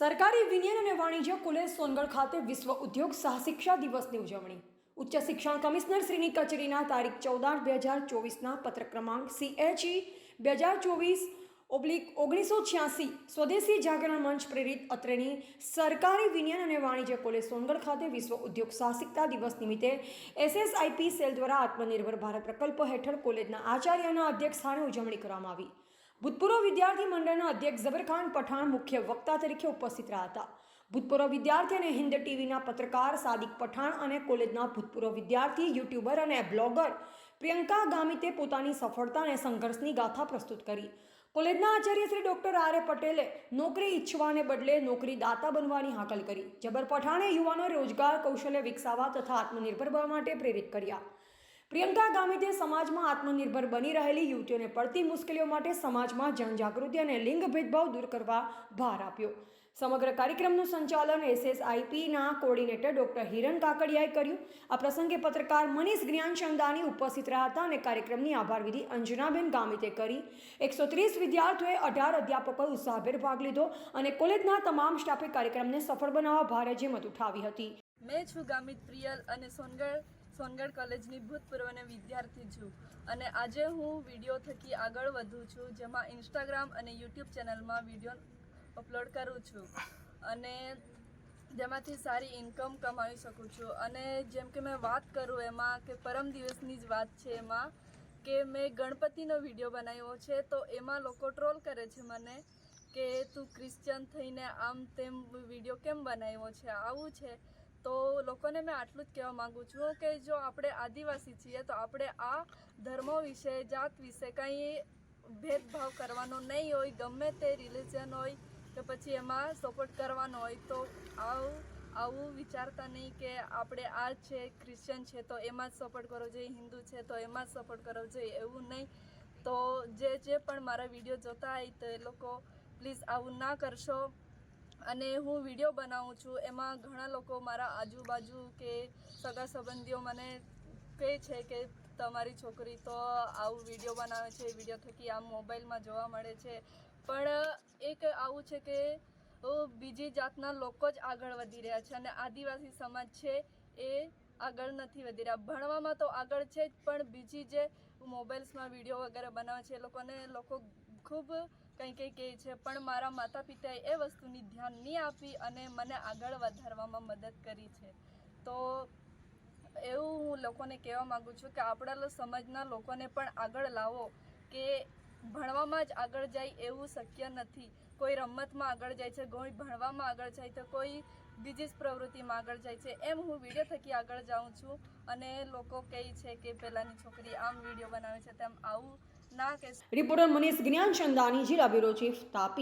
સરકારી વિનિયન અને વાણિજ્ય કોલેજ સોનગઢ ખાતે વિશ્વ ઉદ્યોગ સાહસિક્ષા દિવસની ઉજવણી. ઉચ્ચ શિક્ષણ કમિશનર શ્રીની કચેરીના તારીખ ચૌદ બે હજાર ચોવીસના પત્ર ક્રમાંક સીએચઈ બે હજાર ચોવીસ ઓબ્લિક ઓગણીસો છ્યાસી સ્વદેશી જાગરણ મંચ પ્રેરિત અત્રેની સરકારી વિનિયન અને વાણિજ્ય કોલેજ સોનગઢ ખાતે વિશ્વ ઉદ્યોગ સાહસિકતા દિવસ નિમિત્તે એસએસઆઈપી સેલ દ્વારા આત્મનિર્ભર ભારત પ્રકલ્પ હેઠળ કોલેજના આચાર્યના અધ્યક્ષ સ્થાને ઉજવણી કરવામાં આવી. ભૂતપૂર્વ વિદ્યાર્થી મંડળના અધ્યક્ષ ઝબરખાન પઠાણ મુખ્ય વક્તા તરીકે ઉપસ્થિત રહ્યા હતા. ભૂતપૂર્વ વિદ્યાર્થી અને હિન્દ ટીવીના પત્રકાર સાદિક પઠાણ અને કોલેજના ભૂતપૂર્વ વિદ્યાર્થી, યુટ્યુબર અને બ્લોગર પ્રિયંકા ગામિતે પોતાની સફળતા અને સંઘર્ષની ગાથા પ્રસ્તુત કરી. કોલેજના આચાર્ય શ્રી ડોક્ટર આર એ પટેલે નોકરી ઈચ્છવાને બદલે નોકરી દાતા બનવાની હાકલ કરી. જબર પઠાણે યુવાનો રોજગાર કૌશલ્ય વિકસાવવા તથા આત્મનિર્ભર બનવા માટે પ્રેરિત કર્યા. પ્રિયંકા ગામિતે સમાજમાં આત્મનિર્ભર બની રહેલી યુવતીઓને પડતી મુશ્કેલીઓ માટે સમાજમાં જનજાગૃતિ અને લિંગ ભેદભાવ દૂર કરવા ભાર આપ્યો. સમગ્ર કાર્યક્રમનું સંચાલન એસએસઆઈપીના કોર્ડિનેટર ડોક્ટર હિરણ કાકડિયાએ કર્યું. આ પ્રસંગે પત્રકાર મનીષ જ્ઞાનચંદાની ઉપસ્થિત રહ્યા હતા અને કાર્યક્રમની આભાર વિધિ અંજનાબેન ગામિતે કરી. એકસો ત્રીસ વિદ્યાર્થીઓએ અઢાર અધ્યાપકોએ ઉત્સાહભેર ભાગ લીધો અને કોલેજના તમામ સ્ટાફે કાર્યક્રમને સફળ બનાવવા ભારે જેમત ઉઠાવી હતી. મેં છું ગામિત પ્રિયલ અને સોનગઢ સોનગઢ કોલેજની ભૂતપૂર્વ વિદ્યાર્થી છું. અને આજે હું વીડિયો થકી આગળ વધું છું, જેમાં ઇન્સ્ટાગ્રામ અને યુટ્યુબ ચેનલમાં વીડિયો અપલોડ કરું છું. અને જેમાંથી સારી ઇન્કમ કમાવી શકું છું. અને જેમ કે મેં વાત કરું એમાં કે પરમ દિવસની જ વાત છે એમાં કે મેં ગણપતિનો વીડિયો બનાવ્યો છે, તો એમાં લોકો ટ્રોલ કરે છે મને કે તું ક્રિશ્ચન થઈને આમ તેમ વીડિયો કેમ બનાવ્યો છે? આવું છે. તો લોકોને મેં આટલું જ કહેવા માગું છું કે જો આપણે આદિવાસી છીએ, તો આપણે આ ધર્મો વિશે, જાત વિશે કંઈ ભેદભાવ કરવાનો નહીં હોય, ગમે તે રિલિજન હોય કે પછી એમાં સપોર્ટ કરવાનો હોય, તો આવું આવું વિચારતા નહીં કે આપણે આ છે ક્રિશ્ચન છે, તો એમાં જ સપોર્ટ કરવો જોઈએ હિન્દુ છે, તો એમાં જ સપોર્ટ કરવો જોઈએ એવું નહીં. તો જે જે પણ મારા વીડિયો જોતા હોય, તો એ લોકો પ્લીઝ આવું ના કરશો. અને હું વીડિયો બનાવું છું, એમાં ઘણા લોકો મારા આજુબાજુ કે સગા સંબંધીઓ મને કહે છે કે તમારી છોકરી તો આવું વીડિયો બનાવે છે, વીડિયો થકી આમ મોબાઈલમાં જોવા મળે છે. પણ એક આવું છે કે બીજી જાતના લોકો જ આગળ વધી રહ્યા છે અને આદિવાસી સમાજ છે એ આગળ નથી વધી રહ્યા. ભણવામાં તો આગળ છે જ, પણ બીજી જે મોબાઈલ્સમાં વીડિયો વગેરે બનાવે છે એ લોકોને લોકો ખૂબ કંઈ કંઈ કહે છે, પણ મારા માતા પિતાએ એ વસ્તુની ધ્યાન નહીં આપી અને મને આગળ વધારવામાં મદદ કરી છે. તો એવું હું લોકોને કહેવા માગું છું કે આપણા સમાજના લોકોને પણ આગળ લાવો કે ભણવામાં જ આગળ જાય એવું શક્ય નથી. કોઈ રમતમાં આગળ જાય છે, કોઈ ભણવામાં આગળ જાય તો કોઈ બીજી જ પ્રવૃત્તિમાં આગળ જાય છે. એમ હું વીડિયો થકી આગળ જાઉં છું અને લોકો કહે છે કે પહેલાંની છોકરી આમ વીડિયો બનાવે છે તેમ આવું ના કહેશો રિપોર્ટર મનીષ જ્ઞાનચંદાની જિલ્લા બ્યુરો ચીફ તાપી